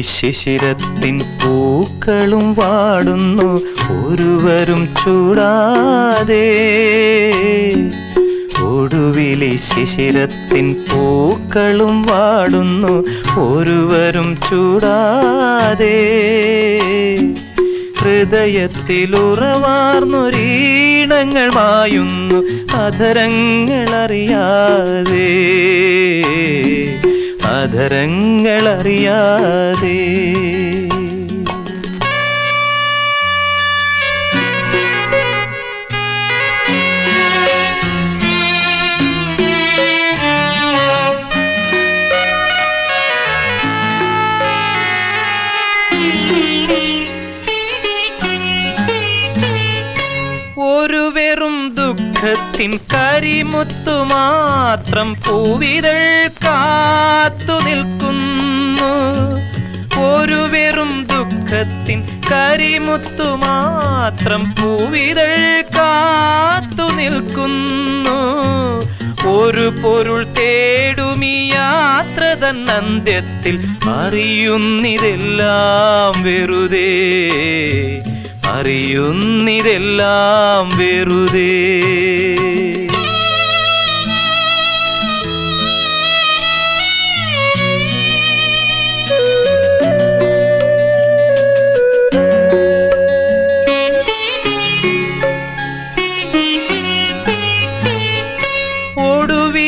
ശിശിരത്തിൻ പൂക്കളും വാടുന്നു. ഒരുവരും ചൂടാതെ. ഒടുവിലെ ശിശിരത്തിൻ പൂക്കളും വാടുന്നു. ഒരുവരും ചൂടാതെ. ഹൃദയത്തിലുറവാർന്നൊരീണങ്ങൾ വായുന്നു അധരങ്ങളറിയാതെ. അധരങ്ങളറിയാതെ ദുഃഖത്തിൻ കരിമുത്തു മാത്രം പൂവിതൾ കാത്തു നിൽക്കുന്നു. ഒരു വെറും ദുഃഖത്തിൻ കരിമുത്തു മാത്രം പൂവിതൾ കാത്തു നിൽക്കുന്നു. ഒരു പൊരുൾ തേടുമീ യാത്ര തന്നന്ത്യത്തിൽ അറിയുന്നിതെല്ലാം വെറുതെ. അറിയുന്നിതെല്ലാം വെറുതെ.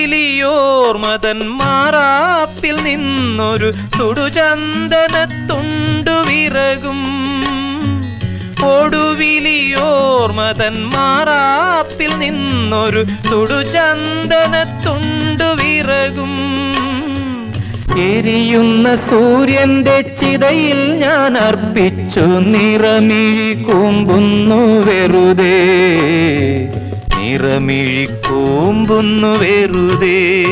ഒടുവിലിയോർമതൻ മാറാപ്പിൽ നിന്നൊരു തുടുചന്ദനത്തുണ്ടു ഒടുവിലിയോർമതൻ മാറാപ്പിൽ നിന്നൊരു തുടുചന്ദനത്തുണ്ടു വിറകും. എരിയുന്ന സൂര്യന്റെ ചിതയിൽ ഞാൻ അർപ്പിച്ചു നിറമിഴി കൂമ്പുന്നു വെറുതെ. നിറമിഴി കൂമ്പുന്നു വെറുതെ.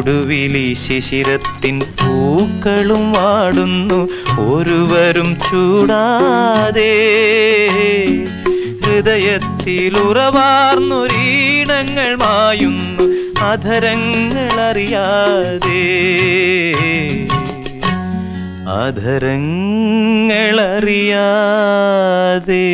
ഒടുവിലി ശിശിരത്തിൻ പൂക്കളും വാടുന്നു. ഒരുവരും ചൂടാതെ ഹൃദയത്തിലുറവാർന്നൊരീണങ്ങൾ മായുന്നു. അധരങ്ങളറിയാതെ അധരങ്ങളറിയാതെ